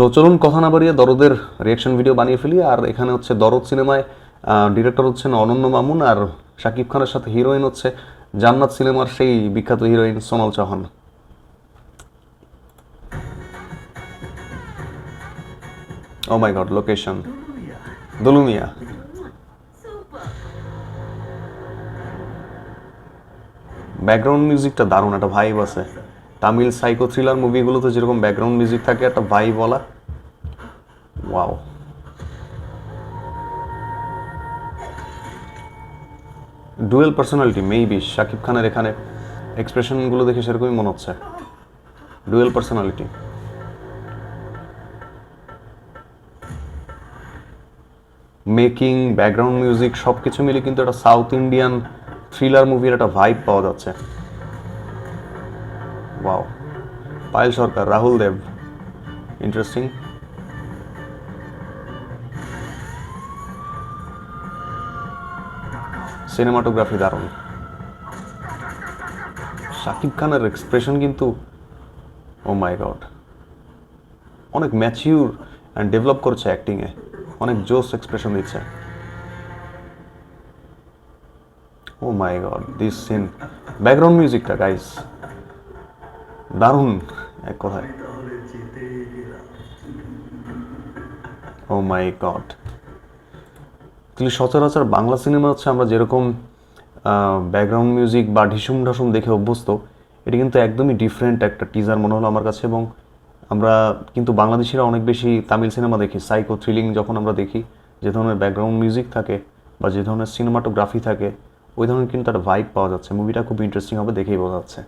তো চলুন কথা না বাড়িয়ে দরদের রিয়াকশন ভিডিও বানিয়ে ফেলি। আর এখানে হচ্ছে দরদ সিনেমায় ডিরেক্টর হচ্ছেন অনন্য মামুন আর শাকিব খানের সাথে হিরোইন হচ্ছে জান্নাত সিনেমার সেই বিখ্যাত heroine Sonal Chauhan oh my god location দলুমিয়া। Background মিউজিকটা দারুণ, একটা ভাইব আছে। তামিল সাইকো থ্রিলার মুভিগুলোতে যেরকম ব্যাকগ্রাউন্ড মিউজিক থাকে, একটা ভাইব বলা। Wow dual personality maybe Shakib খানের এখানে এক্সপ্রেশনগুলো দেখে সেরকমই মনে হচ্ছে। Dual personality making background music সব কিছু মিলে কিন্তু একটা সাউথ ইন্ডিয়ান থ্রিলার মুভির একটা ভাইব পাওয়া যাচ্ছে। Wow Payel Sarkar Rahul Dev interesting cinematography দারুণ. শাকিব খানের এক্সপ্রেশন কিন্তু ও মাই গড অনেক ম্যাচিউর অ্যান্ড ডেভেলপ করছে অ্যাক্টিংয়ে অনেক জোস এক্সপ্রেশন দিচ্ছে। ও my god this scene background মিউজিকটা গাইস দারুণ এক কথায়। ও মাই গড কিন্তু সচরাচর বাংলা সিনেমা হচ্ছে আমরা যেরকম ব্যাকগ্রাউন্ড মিউজিক বা ঢিসুম ঢাসুম দেখে অভ্যস্ত, এটি কিন্তু একদমই ডিফারেন্ট একটা টিজার মনে হলো আমার কাছে এবং আমরা কিন্তু বাংলাদেশিরা অনেক বেশি তামিল সিনেমা দেখি সাইকো থ্রিলিং যখন আমরা দেখি, যে ধরনের ব্যাকগ্রাউন্ড মিউজিক থাকে বা যে ধরনের সিনেমাটোগ্রাফি থাকে, ওই ধরনের কিন্তু একটা ভাইব পাওয়া যাচ্ছে মুভিটা খুব ইন্টারেস্টিং হবে দেখেই বোঝা যাচ্ছে।